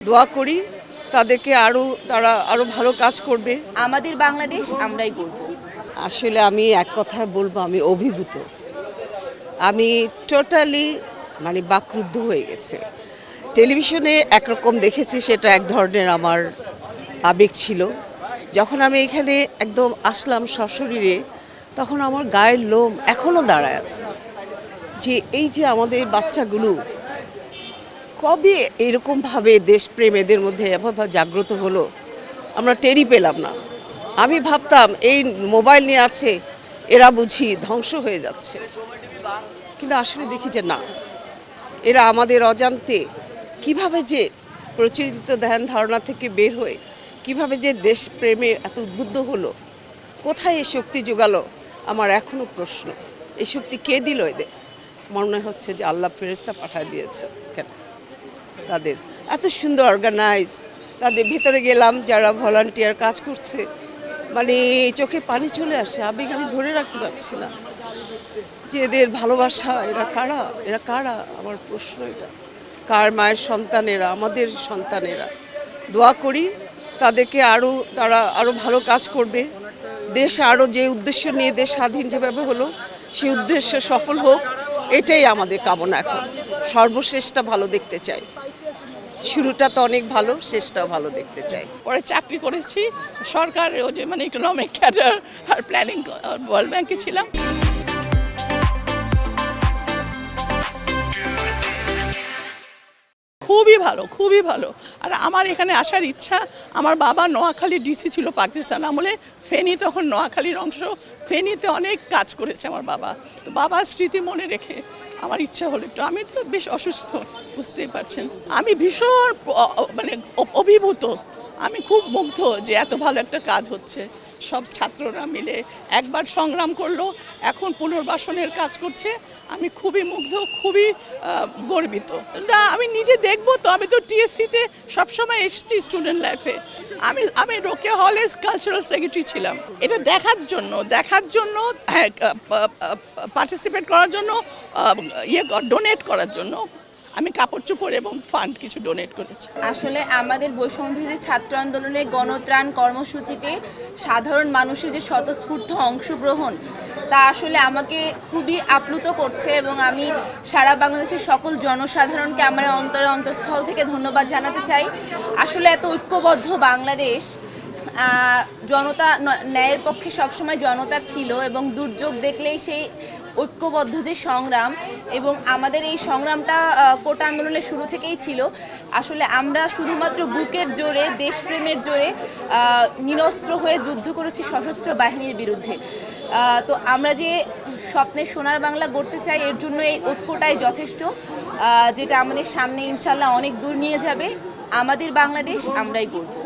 দোয়া করি তাদেরকে আরও তারা আরও ভালো কাজ করবে। আমাদের বাংলাদেশ আমরাই গড়ব আসলে আমি এক কথায় বলব আমি অভিভূত। আমি টোটালি মানে বাকরুদ্ধ হয়ে গেছে। টেলিভিশনে একরকম দেখেছি সেটা এক ধরনের আমার আবেগ ছিল। যখন আমি এখানে একদম আসলাম সশরীরে তখন আমার গায়ের লোম এখনও দাঁড়ায় আছে। যে এই যে আমাদের বাচ্চাগুলো কবে এরকমভাবে দেশপ্রেম এদের মধ্যে জাগ্রত হলো? আমরা টেরি পেলাম না। আমি ভাবতাম, এই মোবাইল নিয়ে আছে, এরা বুঝি ধ্বংস হয়ে যাচ্ছে। কিন্তু আসলে দেখি যে না। এরা আমাদের অজান্তে কীভাবে যে প্রচলিত ধ্যান ধারণা থেকে বের হয়ে কীভাবে যে দেশপ্রেমে এত উদ্বুদ্ধ হলো, কোথায় এই শক্তি যোগালো আমার এখনও প্রশ্ন। এই শক্তি কে দিল এদের? মনে হচ্ছে যে আল্লাহ ফেরেস্তা পাঠিয়ে দিয়েছে। কেন? তাদের। এত সুন্দর অর্গানাইজ তাদের ভিতরে গেলাম, যারা ভলান্টিয়ার কাজ করছে। মানে চোখে পানি চলে আসে, আবেগ আমি ধরে রাখতে পারছি না। যে এদের ভালোবাসা, এরা কারা? এরা কারা? আমার প্রশ্ন এটা। কার মায়ের সন্তানেরা? আমাদের সন্তানেরা। দোয়া করি তাদেরকে আরও তারা আরও ভালো কাজ করবে। দেশ আরও যে উদ্দেশ্য নিয়ে দেশ স্বাধীন যেভাবে হলো সেই উদ্দেশ্য সফল হোক, এটাই আমাদের কামনা এখন। সর্বশেষটা ভালো দেখতে চাই। শুরুটা তো অনেক ভালো, শেষটাও ভালো দেখতে চাই। পরে চাকরি করেছি, সরকার ওই যে মানে ইকোনমিক ক্যাডার আর প্ল্যানিং ওয়ার্ল্ড ব্যাংকে ছিলাম। খুবই ভালো খুবই ভালো। আর আমার এখানে আসার ইচ্ছা, আমার বাবা নোয়াখালী ডিসি ছিল পাকিস্তান আমলে, ফেনী তখন নোয়াখালীর অংশ, ফেনীতে অনেক কাজ করেছে আমার বাবা। তো বাবার স্মৃতি মনে রেখে আমার ইচ্ছা হলো একটু। আমি তো বেশ অসুস্থ বুঝতেই পারছেন। আমি ভীষণ মানে অভিভূত। আমি খুব মুগ্ধ যে এত ভালো একটা কাজ হচ্ছে। সব ছাত্ররা মিলে একবার সংগ্রাম করল, এখন পুনর্বাসনের কাজ করছে। আমি খুবই মুগ্ধ, খুবই গর্বিত। না, আমি নিজে দেখব তো, আমি তো টিএসসিতে সবসময় এসেছি স্টুডেন্ট লাইফে আমি আমি রোকে হলের কালচারাল সেক্রেটারি ছিলাম। এটা দেখার জন্য দেখার জন্য হ্যাঁ পার্টিসিপেট করার জন্য ইয়ে ডোনেট করার জন্য আমি কাপড় চোপড় এবং ফান্ড কিছু ডোনেট করেছি। আসলে আমাদের বৈষম্যবিরোধী ছাত্র আন্দোলনে গণত্রাণ কর্মসূচিতে সাধারণ মানুষের যে স্বতঃস্ফূর্ত অংশগ্রহণ, তা আসলে আমাকে খুবই আপ্লুত করছে এবং আমি সারা বাংলাদেশের সকল জনসাধারণকে আমার অন্তরে অন্তঃস্থল থেকে ধন্যবাদ জানাতে চাই। আসলে এত ঐক্যবদ্ধ বাংলাদেশ জনতা ন্যায়ের পক্ষে সবসময় জনতা ছিল এবং দুর্যোগ দেখলেই সেই ঐক্যবদ্ধ যে সংগ্রাম এবং আমাদের এই সংগ্রামটা কোটা আন্দোলনের শুরু থেকেই ছিল। আসলে আমরা শুধুমাত্র বুকের জোরে, দেশপ্রেমের জোরে নিরস্ত্র হয়ে যুদ্ধ করেছি সশস্ত্র বাহিনীর বিরুদ্ধে। তো আমরা যে স্বপ্নের সোনার বাংলা গড়তে চাই, এর জন্য এই ঐক্যটাই যথেষ্ট। যেটা আমাদের সামনে ইনশাল্লাহ অনেক দূর নিয়ে যাবে। আমাদের বাংলাদেশ আমরাই গড়ব।